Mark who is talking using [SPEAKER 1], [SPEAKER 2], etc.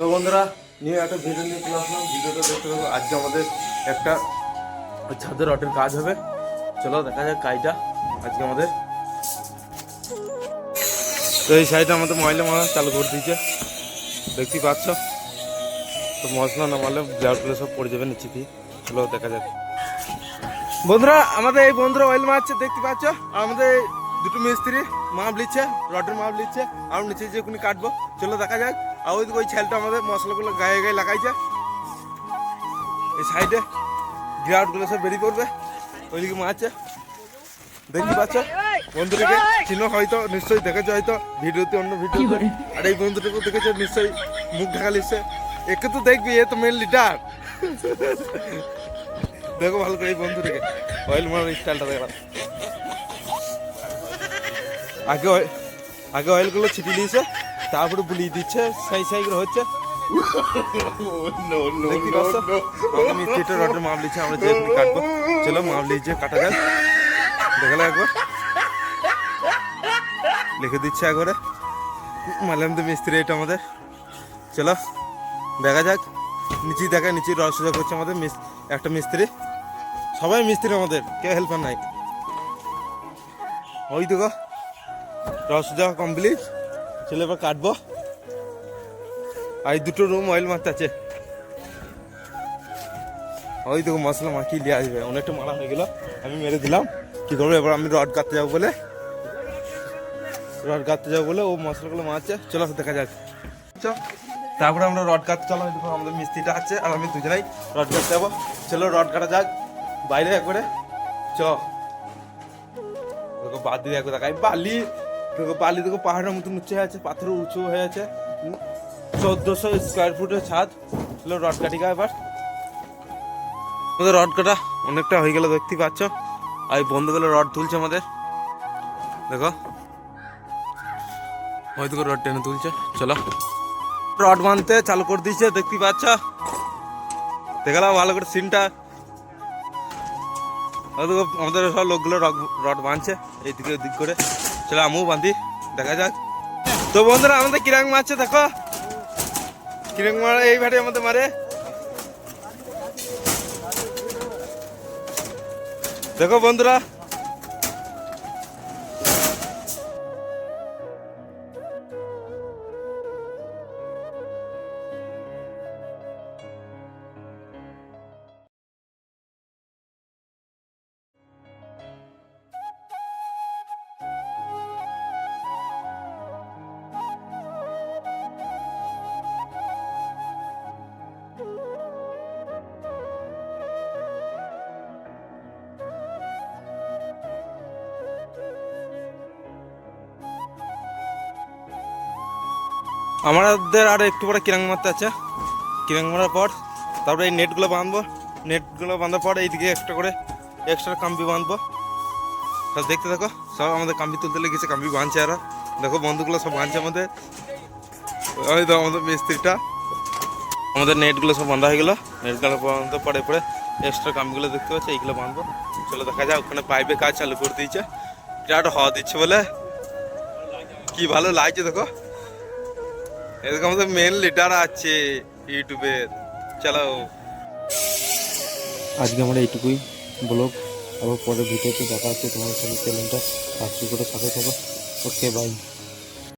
[SPEAKER 1] তো বন্ধুরা, নিয়ে একটা ভিডিও নিয়ে চলে আসলাম। ভিডিওটা দেখতে পাবো আজকে আমাদের একটা ছাদের রটের কাজ হবে। চলো দেখা যাক কাজটা। আজকে আমাদের তো এই সাইডে আমাদের ময়লা মারা চালু করে দিয়েছে। দেখতেই পাচ্ছ? তো মশলা না মারলে ব্লাউজগুলো সব পড়ে যাবে নিচে দিয়ে। চলো দেখা যাক। বন্ধুরা, আমাদের এই বন্ধুরা অয়েল মারছে, দেখতে পাচ্ছ? আমাদের দুটো মিস্ত্রি মাপ লিচ্ছে রডের মাপ লিচ্ছে আর নিচে যে কোনো কাটবো। চলো দেখা যাক। আর ওই ওই ছেলটা আমাদের মশলাগুলো গায়ে গায়ে লাগাইছে। এই সাইডে গ্রাউটগুলো সব বেরিয়ে পড়বে ওইদিকে মারছে। দেখতে পাচ্ছ? বন্ধুটাকে চিনো হয়তো নিশ্চয়ই দেখেছ হয়তো ভিডিওতে অন্য ভিডিও আর এই বন্ধুটাকে দেখেছ নিশ্চয়ই মুখ ঢাকা লিখছে। একে তো দেখবি এ তো মেন লিডার দেখো ভালো করে এই বন্ধুটাকে। অয়েল মারার স্টাইলটা দেখলাম আগে আগে অয়েলগুলো ছিটিয়ে দিয়েছে তারপরে বুলিয়ে দিচ্ছে সাই সাই করে হচ্ছে। মিস্ত্রিটা মাপ আমরা যে কাটবো। চলো মাপ লিখছে কাটা যাক। দেখালে একবার। লিখে দিচ্ছে একবারে। মানলাম তো মিস্ত্রি এটা আমাদের। চলো দেখা যাক। নিচে দেখা নিচে রস সোজা করছে আমাদের একটা মিস্ত্রি। সবাই মিস্ত্রি আমাদের কেউ হেল্পার নাই। ওই দেখো রস সোজা কমপ্লিট চলে এবার কাটবো। আর দুটো রুম অয়েল মারতে আছে। ওই দেখো মশলা মাখিয়ে দিয়ে আসবে। অনেকটা মারা হয়ে গেল। আমি মেরে দিলাম। কি করব? এবার আমি রড কাটতে যাব বলে। রড কাটতে যাব বলে ও মশলাগুলো মারছে চলো দেখা যাক। তারপরে আমরা রড কাটতে চলো। দেখো আমাদের মিস্ত্রিটা আছে আর আমি দুজনেই রড কাটতে যাব। চলো রড কাটা যাক। বাইরে একবারে। চ দেখো বাদ দিয়ে একবার দেখাই। বালি। দেখো, বালি দেখো, পাহাড়ের মতন উঁচু হয়ে আছে পাথর উঁচু হয়ে আছে। চোদ্দোশো স্কোয়ার ফুটের ছাদ। চলো, রড কাটি গা এবার। আমাদের রড কাটা অনেকটা হয়ে গেল, দেখতে পাচ্ছ? আর বন্ধুগুলো রড তুলছে আমাদের। দেখো। হয়তো রড টেনে তুলছে। চলো। রড বাঁধতে চালু করে দিয়েছে, দেখতে পাচ্ছ? দেখালাম ভালো করে সিনটা। আমাদের সব লোকগুলো রড- রড বাঁধছে এইদিকে দিক করে। চলো আমিও বাঁধি দেখা যাক। তো বন্ধুরা, আমাদের কিরাং মারছে দেখো। কিরাং মারা এই ভাটে আমাদের মারে। দেখো বন্ধুরা আমাদের আর একটু পরে কিরাং মারতে আছে। কিরাং মারার পর তারপরে এই নেটগুলো বাঁধবো। নেটগুলো বাঁধার পর এইদিকে একটা করে এক্সট্রা কাম্পি বাঁধবো। সব দেখতে দেখো সব আমাদের কাম্পি তুলতে লেগেছে, কাম্পি বাঁধছে আর দেখো বন্ধুগুলো সব বাঁধছে আমাদের। ওই তো আমাদের মিস্ত্রিটা। আমাদের নেটগুলো সব বাঁধা হয়ে গেলো। নেটগুলো বাঁধতে পরে পরে এক্সট্রা কাম্পিগুলো দেখতে পাচ্ছি, এইগুলো বাঁধবো। চলো দেখা যায় ওখানে পাইপে কাজ চালু করে দিয়েছে। বিরাট হওয়া দিচ্ছে বলে। কি ভালো লাগছে দেখো। এরকম তো মেন লিডার আছে ইউটিউবের। চলো। আজকে আমরা এইটুকুই ব্লগ। আবার পরে ভিডিওতে দেখা হচ্ছে তোমার সাথে চ্যানেলটা সাবস্ক্রাইব করে সাথে থাকো। Okay bye